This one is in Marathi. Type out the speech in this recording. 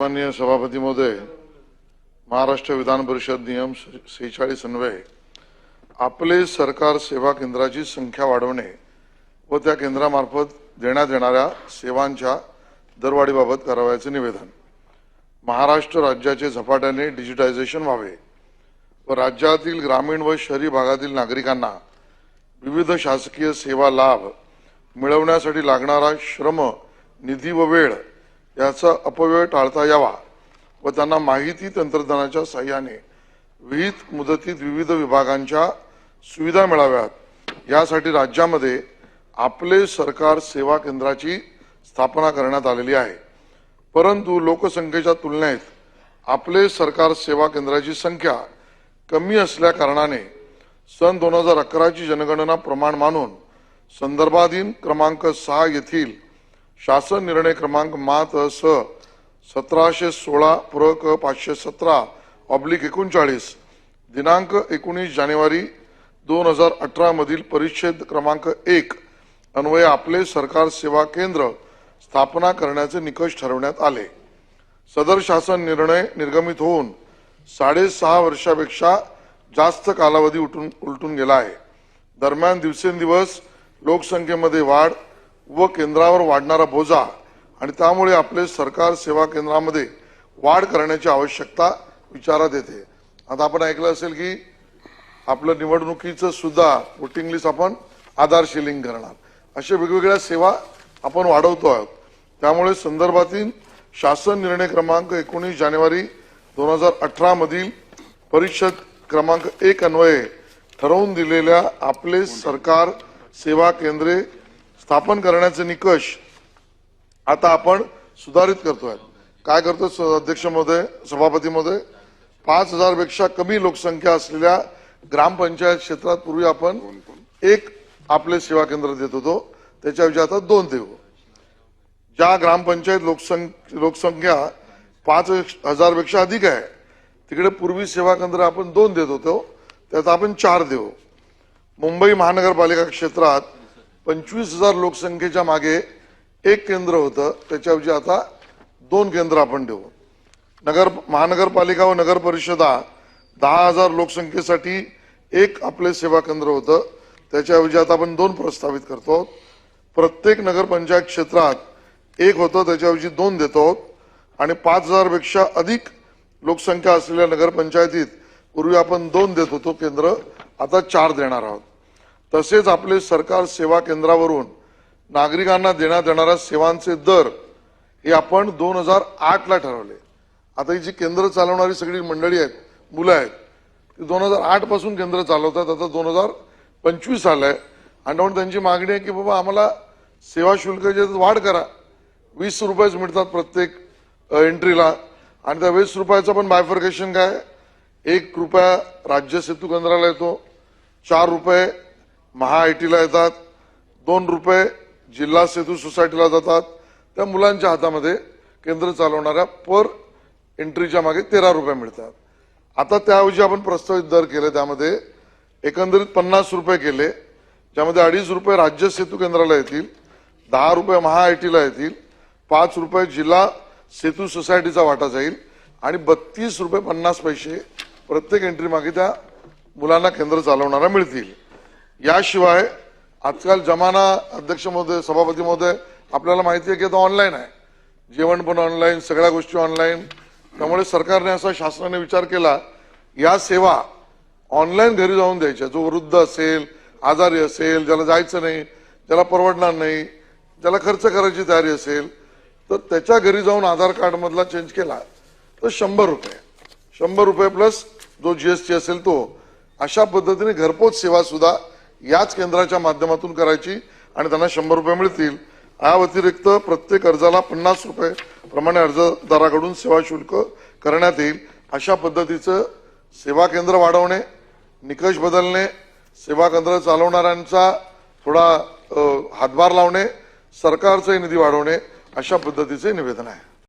माननीय सभापती महोदय महाराष्ट्र विधान परिषद नियम सेहेचाळीस अन्वये आपले सरकार सेवा केंद्राची संख्या वाढवणे व त्या केंद्रामार्फत देण्यात येणाऱ्या सेवांच्या दरवाढीबाबत करावयाचे निवेदन. महाराष्ट्र राज्याचे झपाट्याने डिजिटायझेशन व्हावे व राज्यातील ग्रामीण व शहरी भागातील नागरिकांना विविध शासकीय सेवा लाभ मिळवण्यासाठी लागणारा श्रम निधी व वेळ याचा अपव्यय टाळता यावा व त्यांना माहिती तंत्रज्ञानाच्या सहाय्याने विहित मुदतीत विविध विभागांच्या सुविधा मिळाव्यात. यासाठी राज्यामध्ये आपले सरकार सेवा केंद्राची स्थापना करण्यात आलेली आहे. परंतु लोकसंख्येच्या तुलनेत आपले सरकार सेवा केंद्राची संख्या कमी असल्या कारणाने सन दोन हजार अकराची जनगणना प्रमाण मानून संदर्भाधीन क्रमांक सहा येथील शासन निर्णय क्रमांक मात स सतराशे सोळा प्र क पाचशे सतरा ऑब्लिक एकोणचाळीस. दिनांक एकोणीस जानेवारी दोन हजार अठरामधील परिच्छेद क्रमांक एक अन्वये आपले सरकार सेवा केंद्र स्थापना करण्याचे निकष ठरवण्यात आले. सदर शासन निर्णय निर्गमित होऊन साडेसहा वर्षापेक्षा जास्त कालावधी उठून उलटून गेला आहे. दरम्यान दिवसेंदिवस लोकसंख्येमध्ये वाढ व केंद्रावर वाढणारा बोजा आणि त्यामुळे आपले सरकार सेवा केंद्रामध्ये वाढ करण्याची आवश्यकता विचारात येते. आता आपण ऐकलं असेल की आपलं निवडणुकीचं सुद्धा वोटिंग लिस्ट आपण आधार शिलिंग करणार. अशा वेगवेगळ्या सेवा आपण वाढवतो आहोत. त्यामुळे संदर्भातील शासन निर्णय क्रमांक एकोणीस जानेवारी दोन हजार अठरा मधील परिषद क्रमांक एक अन्वये ठरवून दिलेल्या आपले सरकार सेवा केंद्रे स्थापन करण्याचे निकष आता आपण सुधारित करतोय. काय करतो अध्यक्ष महोदय सभापती महोदय पाच हजारपेक्षा कमी लोकसंख्या असलेल्या ग्रामपंचायत क्षेत्रात पूर्वी आपण एक आपले सेवा केंद्र देत होतो. त्याच्याऐवजी आता दोन देऊ. ज्या ग्रामपंचायत लोकसंख्या लोकसंख्या पाच हजारपेक्षा अधिक आहे तिकडे पूर्वी सेवा केंद्र आपण दोन देत होतो. त्यात आपण चार देऊ. मुंबई महानगरपालिका क्षेत्रात पंचवीस हजार लोकसंख्येच्या मागे एक केंद्र होतं. त्याच्याऐवजी आता दोन केंद्र आपण देऊ. नगर महानगरपालिका व नगर परिषदा दहा हजार लोकसंख्येसाठी एक आपले सेवा केंद्र होतं. त्याच्याऐवजी आता आपण दोन प्रस्तावित करतो. प्रत्येक नगरपंचायत क्षेत्रात एक होतं त्याच्याऐवजी दोन देतो. आणि पाच हजारपेक्षा अधिक लोकसंख्या असलेल्या नगरपंचायतीत पूर्वी आपण दोन देत होतो केंद्र. आता चार देणार आहोत. तसेच आपले सरकार सेवा केंद्रावरून नागरिकांना देण्यात येणाऱ्या सेवांचे दर हे आपण दोन हजार आठला ठरवले. आता ही जी केंद्र चालवणारी सगळी मंडळी आहेत मुलं आहेत ती दोन हजार आठपासून केंद्र चालवतात. आता दोन हजार पंचवीस आलंय. आणि म्हणून त्यांची मागणी आहे की बाबा आम्हाला सेवा शुल्क जे वाढ करा. वीस रुपयेच मिळतात प्रत्येक एंट्रीला आणि त्या वीस रुपयाचं पण बायफर्केशन काय? एक रुपया राज्य सेतू केंद्राला येतो चार रुपये महा आय टीला येतात दोन रुपये जिल्हा सेतू सोसायटीला जातात. त्या मुलांच्या हातामध्ये केंद्र चालवणाऱ्या पर एंट्रीच्या मागे तेरा रुपये मिळतात. आता त्याऐवजी आपण प्रस्तावित दर केले त्यामध्ये एकंदरीत पन्नास रुपये केले ज्यामध्ये अडीच रुपये राज्य सेतू केंद्राला येतील दहा रुपये महा आय टीला येतील पाच रुपये जिल्हा सेतू सोसायटीचा वाटा जाईल आणि बत्तीस रुपये पन्नास पैसे प्रत्येक एंट्री मागे त्या मुलांना केंद्र चालवणारा मिळतील. याशिवाय आजकाल जमाना अध्यक्ष महोदय सभापती महोदय आपल्याला माहिती आहे की आता ऑनलाईन आहे. जेवण पण ऑनलाईन सगळ्या गोष्टी ऑनलाईन त्यामुळे सरकारने असा शासनाने विचार केला या सेवा ऑनलाईन घरी जाऊन द्यायच्या. जो वृद्ध असेल आजारी असेल ज्याला जायचं नाही ज्याला परवडणार नाही ज्याला खर्च करायची तयारी असेल तर त्याच्या घरी जाऊन आधार कार्डमधला चेंज केला तर शंभर रुपये. शंभर रुपये प्लस जो जीएसटी असेल तो अशा पद्धतीने घरपोच सेवा सुद्धा याच केंद्राच्या माध्यमातून करायची आणि त्यांना शंभर रुपये मिळतील. या व्यतिरिक्त प्रत्येक अर्जाला पन्नास रुपये प्रमाणे अर्जदाराकडून सेवा शुल्क करण्यात येईल. अशा पद्धतीचं सेवा केंद्र वाढवणे निकष बदलणे सेवा केंद्र चालवणाऱ्यांचा थोडा हातभार लावणे सरकारचाही निधी वाढवणे अशा पद्धतीचे निवेदन आहे.